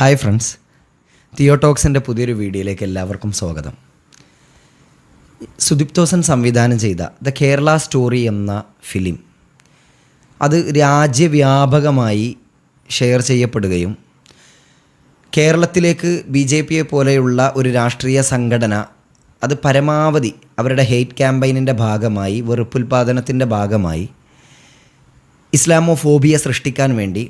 Hi friends. തിയോടോക്സിന്റെ പുതിയൊരു വീഡിയോയിലേക്ക് എല്ലാവർക്കും സ്വാഗതം. സുദീപ് തോസൻ സംവിധാനം ചെയ്ത ദ കേരള സ്റ്റോറി എന്ന ഫിലിം. അത് രാജ്യവ്യാപകമായി ഷെയർ ചെയ്യപ്പെടുകയും കേരളത്തിലേക്ക് ബി ജെ പിയെ പോലെയുള്ള ഒരു രാഷ്ട്രീയ സംഘടന അത് പരമാവധി അവരുടെ ഹെയ്റ്റ് ക്യാമ്പയിനിന്റെ ഭാഗമായി വെറുപ്പുൽപാദനത്തിന്റെ ഭാഗമായി ഇസ്ലാമോഫോബിയ സൃഷ്ടിക്കാൻ വേണ്ടി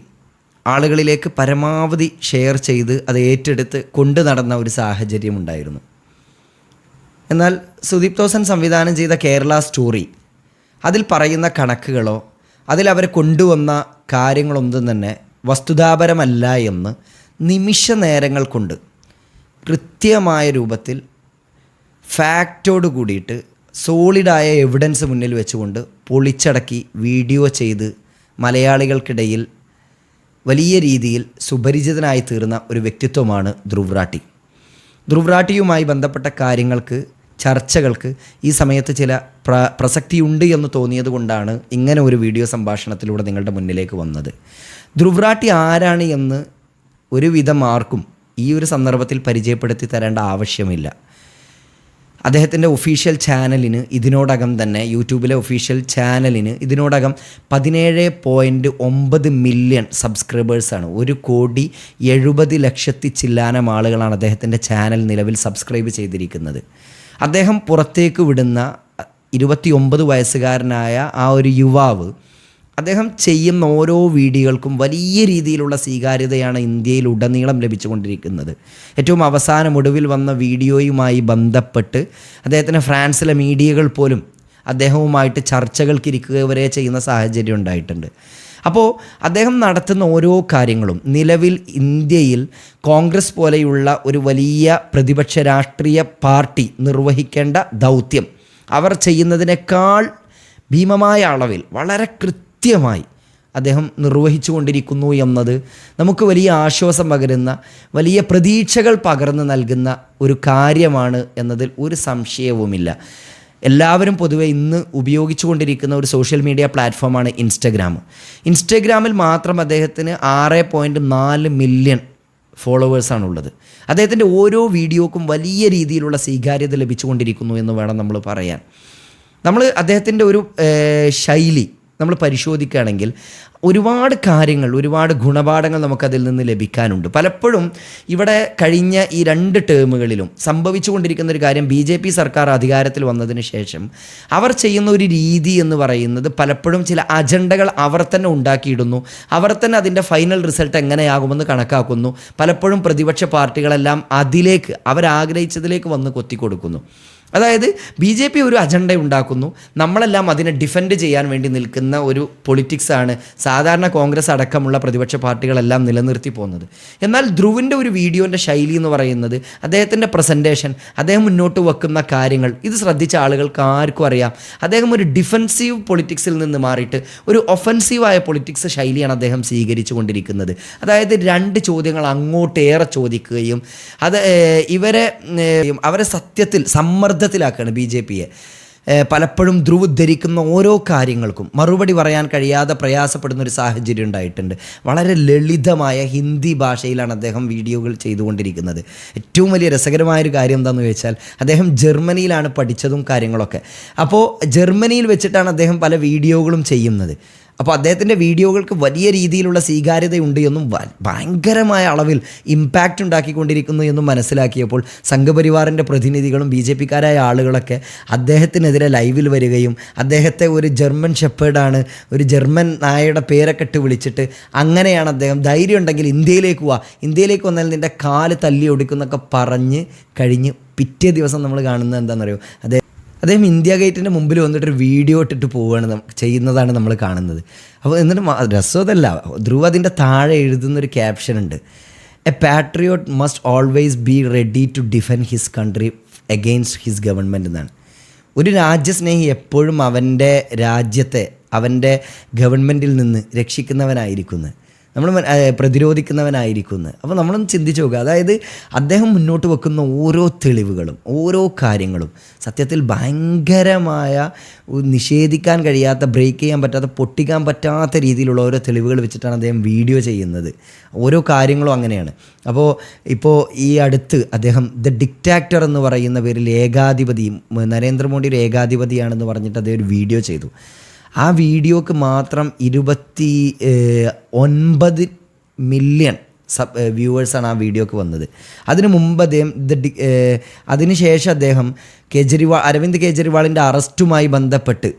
ആളുകളിലേക്ക് പരമാവധി ഷെയർ ചെയ്ത് അത് ഏറ്റെടുത്ത് കൊണ്ടു നടന്ന ഒരു സാഹചര്യം ഉണ്ടായിരുന്നു. എന്നാൽ സുദീപ് തോസൻ സംവിധാനം ചെയ്ത കേരള സ്റ്റോറി അതിൽ പറയുന്ന കണക്കുകളോ അതിൽ അവർ കൊണ്ടുവന്ന കാര്യങ്ങളൊന്നും തന്നെ വസ്തുതാപരമല്ല എന്ന് നിമിഷ നേരങ്ങൾ കൊണ്ട് കൃത്യമായ രൂപത്തിൽ ഫാക്റ്റോട് കൂടിയിട്ട് സോളിഡായ എവിഡൻസ് മുന്നിൽ വെച്ചുകൊണ്ട് പൊളിച്ചടക്കി വീഡിയോ ചെയ്ത് മലയാളികൾക്കിടയിൽ വലിയ രീതിയിൽ സുപരിചിതനായി തീർന്ന ഒരു വ്യക്തിത്വമാണ് ധ്രുവ്രാട്ടി. ധ്രുവ്രാട്ടിയുമായി ബന്ധപ്പെട്ട കാര്യങ്ങൾക്ക് ചർച്ചകൾക്ക് ഈ സമയത്ത് ചില പ്ര പ്രസക്തിയുണ്ട് എന്ന് തോന്നിയത് കൊണ്ടാണ് ഇങ്ങനെ ഒരു വീഡിയോ സംഭാഷണത്തിലൂടെ നിങ്ങളുടെ മുന്നിലേക്ക് വന്നത്. ധ്രുവ്രാട്ടി ആരാണ് എന്ന് ഒരുവിധം ആർക്കും ഈ ഒരു സന്ദർഭത്തിൽ പരിചയപ്പെടുത്തി തരേണ്ട ആവശ്യമില്ല. അദ്ദേഹത്തിന്റെ ഒഫീഷ്യൽ ചാനലിന് ഇതിനോടകം തന്നെ യൂട്യൂബിലെ ഒഫീഷ്യൽ ചാനലിന് ഇതിനോടകം പതിനേഴ് പോയിന്റ് ഒമ്പത് മില്യൺ സബ്സ്ക്രൈബേഴ്സാണ് ഒരു കോടി എഴുപത് ലക്ഷത്തി ചില്ലാനം ആളുകളാണ് അദ്ദേഹത്തിന്റെ ചാനൽ നിലവിൽ സബ്സ്ക്രൈബ് ചെയ്തിരിക്കുന്നത്. അദ്ദേഹം പുറത്തേക്ക് വിടുന്ന ഇരുപത്തി ഒമ്പത് വയസ്സുകാരനായ ആ ഒരു യുവാവ് അദ്ദേഹം ചെയ്യുന്ന ഓരോ വീഡിയോകൾക്കും വലിയ രീതിയിലുള്ള സ്വീകാര്യതയാണ് ഇന്ത്യയിൽ ഉടനീളം ലഭിച്ചുകൊണ്ടിരിക്കുന്നത്. ഏറ്റവും അവസാനം ഒടുവിൽ വന്ന വീഡിയോയുമായി ബന്ധപ്പെട്ട് അദ്ദേഹത്തിന് ഫ്രാൻസിലെ മീഡിയകൾ പോലും അദ്ദേഹവുമായിട്ട് ചർച്ചകൾക്കിരിക്കുക വരെ ചെയ്യുന്ന സാഹചര്യം ഉണ്ടായിട്ടുണ്ട്. അപ്പോൾ അദ്ദേഹം നടത്തുന്ന ഓരോ കാര്യങ്ങളും നിലവിൽ ഇന്ത്യയിൽ കോൺഗ്രസ് പോലെയുള്ള ഒരു വലിയ പ്രതിപക്ഷ രാഷ്ട്രീയ പാർട്ടി നിർവഹിക്കേണ്ട ദൗത്യം അവർ ചെയ്യുന്നതിനേക്കാൾ ഭീമമായ അളവിൽ വളരെ കൃത്യമായി അദ്ദേഹം നിർവഹിച്ചു കൊണ്ടിരിക്കുന്നു എന്നത് നമുക്ക് വലിയ ആശ്വാസം പകരുന്ന വലിയ പ്രതീക്ഷകൾ പകർന്നു നൽകുന്ന ഒരു കാര്യമാണ് എന്നതിൽ ഒരു സംശയവുമില്ല. എല്ലാവരും പൊതുവെ ഇന്ന് ഉപയോഗിച്ചു കൊണ്ടിരിക്കുന്ന ഒരു സോഷ്യൽ മീഡിയ പ്ലാറ്റ്ഫോമാണ് ഇൻസ്റ്റഗ്രാം. ഇൻസ്റ്റഗ്രാമിൽ മാത്രം അദ്ദേഹത്തിന് ആറ് പോയിന്റ് നാല് മില്യൺ ഫോളോവേഴ്സാണുള്ളത്. അദ്ദേഹത്തിന്റെ ഓരോ വീഡിയോക്കും വലിയ രീതിയിലുള്ള സ്വീകാര്യത ലഭിച്ചുകൊണ്ടിരിക്കുന്നു എന്ന് വേണം നമ്മൾ പറയാൻ. നമ്മൾ അദ്ദേഹത്തിന്റെ ഒരു ശൈലി നമ്മൾ പരിശോധിക്കുകയാണെങ്കിൽ ഒരുപാട് കാര്യങ്ങൾ ഒരുപാട് ഗുണപാഠങ്ങൾ നമുക്കതിൽ നിന്ന് ലഭിക്കാനുണ്ട്. പലപ്പോഴും ഇവിടെ കഴിഞ്ഞ ഈ രണ്ട് ടേമുകളിലും സംഭവിച്ചുകൊണ്ടിരിക്കുന്ന ഒരു കാര്യം ബി ജെ പി സർക്കാർ അധികാരത്തിൽ വന്നതിന് ശേഷം അവർ ചെയ്യുന്ന ഒരു രീതി എന്ന് പറയുന്നത് പലപ്പോഴും ചില അജണ്ടകൾ അവർ തന്നെ ഉണ്ടാക്കിയിടുന്നു. അവർ തന്നെ അതിന്റെ ഫൈനൽ റിസൾട്ട് എങ്ങനെയാകുമെന്ന് കണക്കാക്കുന്നു. പലപ്പോഴും പ്രതിപക്ഷ പാർട്ടികളെല്ലാം അതിലേക്ക് അവരാഗ്രഹിച്ചതിലേക്ക് വന്ന് കൊത്തിക്കൊടുക്കുന്നു. അതായത് ബി ജെ പി ഒരു അജണ്ട ഉണ്ടാക്കുന്നു. നമ്മളെല്ലാം അതിനെ ഡിഫെൻഡ് ചെയ്യാൻ വേണ്ടി നിൽക്കുന്ന ഒരു പൊളിറ്റിക്സാണ് സാധാരണ കോൺഗ്രസ് അടക്കമുള്ള പ്രതിപക്ഷ പാർട്ടികളെല്ലാം നിലനിർത്തി പോകുന്നത്. എന്നാൽ ധ്രുവിന്റെ ഒരു വീഡിയോന്റെ ശൈലി എന്ന് പറയുന്നത് അദ്ദേഹത്തിന്റെ പ്രസന്റേഷൻ അദ്ദേഹം മുന്നോട്ട് വെക്കുന്ന കാര്യങ്ങൾ ഇത് ശ്രദ്ധിച്ച ആളുകൾക്ക് ആർക്കും അറിയാം. അദ്ദേഹം ഒരു ഡിഫെൻസീവ് പൊളിറ്റിക്സിൽ നിന്ന് മാറിയിട്ട് ഒരു ഒഫൻസീവായ പൊളിറ്റിക്സ് ശൈലിയാണ് അദ്ദേഹം സ്വീകരിച്ചു കൊണ്ടിരിക്കുന്നത് അതായത് രണ്ട് ചോദ്യങ്ങൾ അങ്ങോട്ടേറെ ചോദിക്കുകയും അത് ഇവരെ അവരെ സത്യത്തിൽ സമ്മർദ്ദത്തിലാക്കുകയാണ് ബി ജെ പിയെ. പലപ്പോഴും ധ്രുവ് ധരിക്കുന്ന ഓരോ കാര്യങ്ങൾക്കും മറുപടി പറയാൻ കഴിയാതെ പ്രയാസപ്പെടുന്ന ഒരു സാഹചര്യം ഉണ്ടായിട്ടുണ്ട്. വളരെ ലളിതമായ ഹിന്ദി ഭാഷയിലാണ് അദ്ദേഹം വീഡിയോകൾ ചെയ്തുകൊണ്ടിരിക്കുന്നത്. ഏറ്റവും വലിയ രസകരമായൊരു കാര്യം എന്താണെന്ന് ചോദിച്ചാൽ അദ്ദേഹം ജർമ്മനിയിലാണ് പഠിച്ചതും കാര്യങ്ങളൊക്കെ. അപ്പോൾ ജർമ്മനിയിൽ വെച്ചിട്ടാണ് അദ്ദേഹം പല വീഡിയോകളും ചെയ്യുന്നത്. അപ്പോൾ അദ്ദേഹത്തിന്റെ വീഡിയോകൾക്ക് വലിയ രീതിയിലുള്ള സ്വീകാര്യതയുണ്ട് എന്നും ഭയങ്കരമായ അളവിൽ ഇമ്പാക്റ്റ് ഉണ്ടാക്കിക്കൊണ്ടിരിക്കുന്നു എന്നും മനസ്സിലാക്കിയപ്പോൾ സംഘപരിവാറിന്റെ പ്രതിനിധികളും ബി ജെ പിക്കാരായ ആളുകളൊക്കെ അദ്ദേഹത്തിനെതിരെ ലൈവിൽ വരികയും അദ്ദേഹത്തെ ഒരു ജർമ്മൻ ഷെപ്പേഡാണ് ഒരു ജർമ്മൻ നായയുടെ പേരൊക്കെ ഇട്ട് വിളിച്ചിട്ട് അങ്ങനെയാണ് അദ്ദേഹം ധൈര്യം ഉണ്ടെങ്കിൽ ഇന്ത്യയിലേക്ക് പോവാ ഇന്ത്യയിലേക്ക് വന്നാൽ നിന്റെ കാൽ തല്ലി ഒടിക്കുന്നൊക്കെ പറഞ്ഞ് കഴിഞ്ഞ് പിറ്റേ ദിവസം നമ്മൾ കാണുന്നത് എന്താണെന്നറിയോ? അദ്ദേഹം അദ്ദേഹം ഇന്ത്യ ഗേറ്റിന്റെ മുമ്പിൽ വന്നിട്ടൊരു വീഡിയോ ഇട്ടിട്ട് പോവുകയാണ് ചെയ്യുന്നതാണ് നമ്മൾ കാണുന്നത്. അപ്പോൾ എന്നിട്ട് രസമതല്ല ധ്രുവ് അതിന്റെ താഴെ എഴുതുന്നൊരു ക്യാപ്ഷൻ ഉണ്ട്. A patriot must always be ready to defend his country against his government എന്നാണ്. ഒരു രാജ്യസ്നേഹി എപ്പോഴും അവന്റെ രാജ്യത്തെ അവന്റെ ഗവൺമെന്റിൽ നിന്ന് രക്ഷിക്കുന്നവനായിരിക്കുന്നത് നമ്മൾ പ്രതിരോധിക്കുന്നവനായിരിക്കുന്നത് പ്രതിരോധിക്കുന്നവനായിരിക്കുന്നു. അപ്പോൾ നമ്മളൊന്ന് ചിന്തിച്ച് നോക്കുക. അതായത് അദ്ദേഹം മുന്നോട്ട് വെക്കുന്ന ഓരോ തെളിവുകളും ഓരോ കാര്യങ്ങളും സത്യത്തിൽ ഭയങ്കരമായ നിഷേധിക്കാൻ കഴിയാത്ത ബ്രേക്ക് ചെയ്യാൻ പറ്റാത്ത പൊട്ടിക്കാൻ പറ്റാത്ത രീതിയിലുള്ള ഓരോ തെളിവുകൾ വെച്ചിട്ടാണ് അദ്ദേഹം വീഡിയോ ചെയ്യുന്നത്. ഓരോ കാര്യങ്ങളും അങ്ങനെയാണ്. അപ്പോൾ ഇപ്പോൾ ഈ അടുത്ത് അദ്ദേഹം ദ ഡിക്റ്റാക്ടർ എന്ന് പറയുന്ന പേരിൽ ഏകാധിപതി നരേന്ദ്രമോദി ഒരു ഏകാധിപതിയാണെന്ന് പറഞ്ഞിട്ട് അദ്ദേഹം ഒരു വീഡിയോ ചെയ്തു. ആ വീഡിയോക്ക് മാത്രം ഇരുപത്തി ഒൻപത് മില്യൺ സബ് വ്യൂവേഴ്സാണ് ആ വീഡിയോക്ക് വന്നത്. അതിനു മുമ്പ് അദ്ദേഹം ദ അതിനുശേഷം അദ്ദേഹം കേജ്രിവാൾ അരവിന്ദ് കേജ്രിവാളിന്റെ അറസ്റ്റുമായി ബന്ധപ്പെട്ട്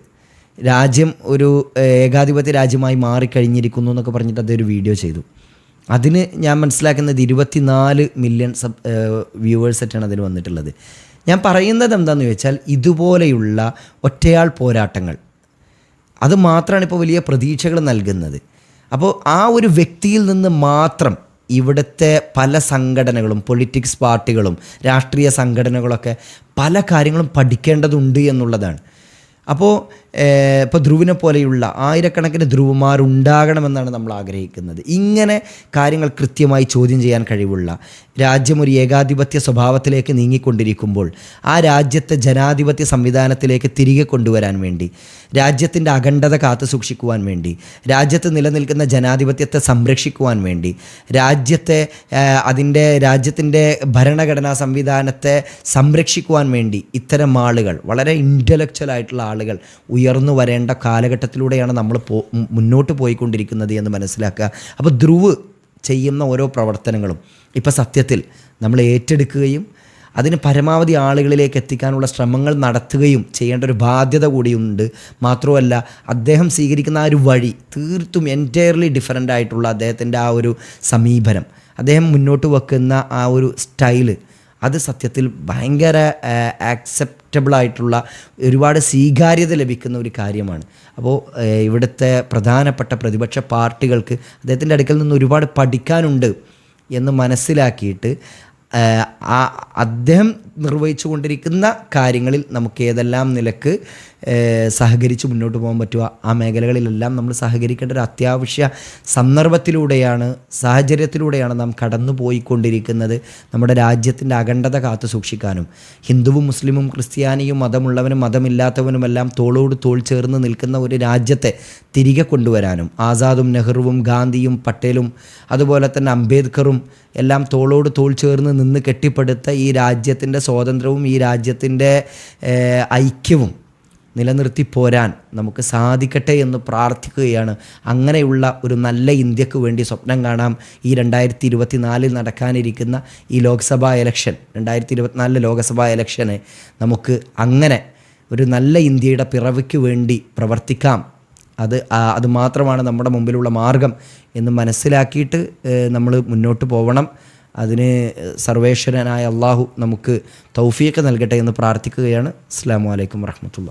രാജ്യം ഒരു ഏകാധിപത്യ രാജ്യമായി മാറിക്കഴിഞ്ഞിരിക്കുന്നു എന്നൊക്കെ പറഞ്ഞിട്ട് അദ്ദേഹം ഒരു വീഡിയോ ചെയ്തു. അതിന് ഞാൻ മനസ്സിലാക്കുന്നത് ഇരുപത്തിനാല് മില്യൺ സബ് വ്യൂവേഴ്സായിട്ടാണ് അതിന് വന്നിട്ടുള്ളത്. ഞാൻ പറയുന്നത് എന്താണെന്ന് വെച്ചാൽ ഇതുപോലെയുള്ള ഒറ്റയാൾ പോരാട്ടങ്ങൾ. അത് മാത്രമാണ് ഇപ്പോൾ വലിയ പ്രതീക്ഷകൾ നൽകുന്നത്. അപ്പോൾ ആ ഒരു വ്യക്തിയിൽ നിന്ന് മാത്രം ഇവിടുത്തെ പല സംഘടനകളും പൊളിറ്റിക്സ് പാർട്ടികളും രാഷ്ട്രീയ സംഘടനകളൊക്കെ പല കാര്യങ്ങളും പഠിക്കേണ്ടതുണ്ട് എന്നുള്ളതാണ്. അപ്പോൾ ഇപ്പോൾ ധ്രുവിനെ പോലെയുള്ള ആയിരക്കണക്കിന് ധ്രുവന്മാരുണ്ടാകണമെന്നാണ് നമ്മൾ ആഗ്രഹിക്കുന്നത്. ഇങ്ങനെ കാര്യങ്ങൾ കൃത്യമായി ചോദ്യം ചെയ്യാൻ കഴിവുള്ള രാജ്യം ഒരു ഏകാധിപത്യ സ്വഭാവത്തിലേക്ക് നീങ്ങിക്കൊണ്ടിരിക്കുമ്പോൾ ആ രാജ്യത്തെ ജനാധിപത്യ സംവിധാനത്തിലേക്ക് തിരികെ കൊണ്ടുവരാൻ വേണ്ടി രാജ്യത്തിന്റെ അഖണ്ഡത കാത്തു സൂക്ഷിക്കുവാൻ വേണ്ടി രാജ്യത്ത് നിലനിൽക്കുന്ന ജനാധിപത്യത്തെ സംരക്ഷിക്കുവാൻ വേണ്ടി രാജ്യത്തെ അതിന്റെ രാജ്യത്തിന്റെ ഭരണഘടനാ സംവിധാനത്തെ സംരക്ഷിക്കുവാൻ വേണ്ടി ഇത്തരം ആളുകൾ വളരെ ഇന്റലക്ച്വൽ ആയിട്ടുള്ള ആളുകൾ ഉയർന്നു വരേണ്ട കാലഘട്ടത്തിലൂടെയാണ് നമ്മൾ പോ മുന്നോട്ട് പോയിക്കൊണ്ടിരിക്കുന്നത് എന്ന് മനസ്സിലാക്കുക. അപ്പോൾ ധ്രുവ് ചെയ്യുന്ന ഓരോ പ്രവർത്തനങ്ങളും ഇപ്പോൾ സത്യത്തിൽ നമ്മൾ ഏറ്റെടുക്കുകയും അതിന് പരമാവധി ആളുകളിലേക്ക് എത്തിക്കാനുള്ള ശ്രമങ്ങൾ നടത്തുകയും ചെയ്യേണ്ട ഒരു ബാധ്യത കൂടിയുണ്ട്. മാത്രമല്ല അദ്ദേഹം സ്വീകരിക്കുന്ന ആ ഒരു വഴി തീർത്തും എന്റയർലി ഡിഫറെന്റ് ആയിട്ടുള്ള അദ്ദേഹത്തിന്റെ ആ ഒരു സമീപനം അദ്ദേഹം മുന്നോട്ട് വെക്കുന്ന ആ ഒരു സ്റ്റൈൽ അത് സത്യത്തിൽ ഭയങ്കര ആക്സെപ്റ്റബിൾ ആയിട്ടുള്ള ഒരുപാട് സ്വീകാര്യത ലഭിക്കുന്ന ഒരു കാര്യമാണ്. അപ്പോൾ ഇവിടുത്തെ പ്രധാനപ്പെട്ട പ്രതിപക്ഷ പാർട്ടികൾക്ക് അദ്ദേഹത്തിന്റെ അടുക്കൽ നിന്ന് ഒരുപാട് പഠിക്കാനുണ്ട് എന്ന് മനസ്സിലാക്കിയിട്ട് ആ അദ്ദേഹം നിർവഹിച്ചു കൊണ്ടിരിക്കുന്ന കാര്യങ്ങളിൽ നമുക്ക് ഏതെല്ലാം നിലയ്ക്ക് സഹകരിച്ച് മുന്നോട്ട് പോകാൻ പറ്റുക ആ മേഖലകളിലെല്ലാം നമ്മൾ സഹകരിക്കേണ്ട ഒരു അത്യാവശ്യ സന്ദർഭത്തിലൂടെയാണ് സാഹചര്യത്തിലൂടെയാണ് നാം കടന്നു പോയിക്കൊണ്ടിരിക്കുന്നത് നമ്മുടെ രാജ്യത്തിന്റെ അഖണ്ഡത കാത്തു സൂക്ഷിക്കാനും. ഹിന്ദുവും മുസ്ലിമും ക്രിസ്ത്യാനിയും മതമുള്ളവനും മതമില്ലാത്തവനുമെല്ലാം തോളോട് തോൾ ചേർന്ന് നിൽക്കുന്ന ഒരു രാജ്യത്തെ തിരികെ കൊണ്ടുവരാനും. ആസാദും നെഹ്റുവും ഗാന്ധിയും പട്ടേലും അതുപോലെ തന്നെ അംബേദ്കറും എല്ലാം തോളോട് തോൾ ചേർന്ന് നിന്ന് കെട്ടിപ്പടുത്ത ഈ രാജ്യത്തിന്റെ സ്വാതന്ത്ര്യവും ഈ രാജ്യത്തിന്റെ ഐക്യവും നിലനിർത്തി പോരാൻ നമുക്ക് സാധിക്കട്ടെ എന്ന് പ്രാർത്ഥിക്കുകയാണ്. അങ്ങനെയുള്ള ഒരു നല്ല ഇന്ത്യയ്ക്ക് വേണ്ടി സ്വപ്നം കാണാം ഈ രണ്ടായിരത്തി ഇരുപത്തി നാലിൽ നടക്കാനിരിക്കുന്ന ഈ ലോക്സഭാ എലക്ഷൻ. രണ്ടായിരത്തി ഇരുപത്തിനാലിലെ ലോക്സഭാ എലക്ഷന് നമുക്ക് അങ്ങനെ ഒരു നല്ല ഇന്ത്യയുടെ പിറവിക്ക് വേണ്ടി പ്രവർത്തിക്കാം. അത് അതുമാത്രമാണ് അത് മാത്രമാണ് നമ്മുടെ മുമ്പിലുള്ള മാർഗം എന്ന് മനസ്സിലാക്കിയിട്ട് നമ്മൾ മുന്നോട്ട് പോകണം അതിന് സർവേശ്വരനായ അള്ളാഹു നമുക്ക് തൗഫീഖ് നൽകട്ടെ എന്ന് പ്രാർത്ഥിക്കുകയാണ്. അസ്സാം വലൈക്കും വർഹമത്തുള്ള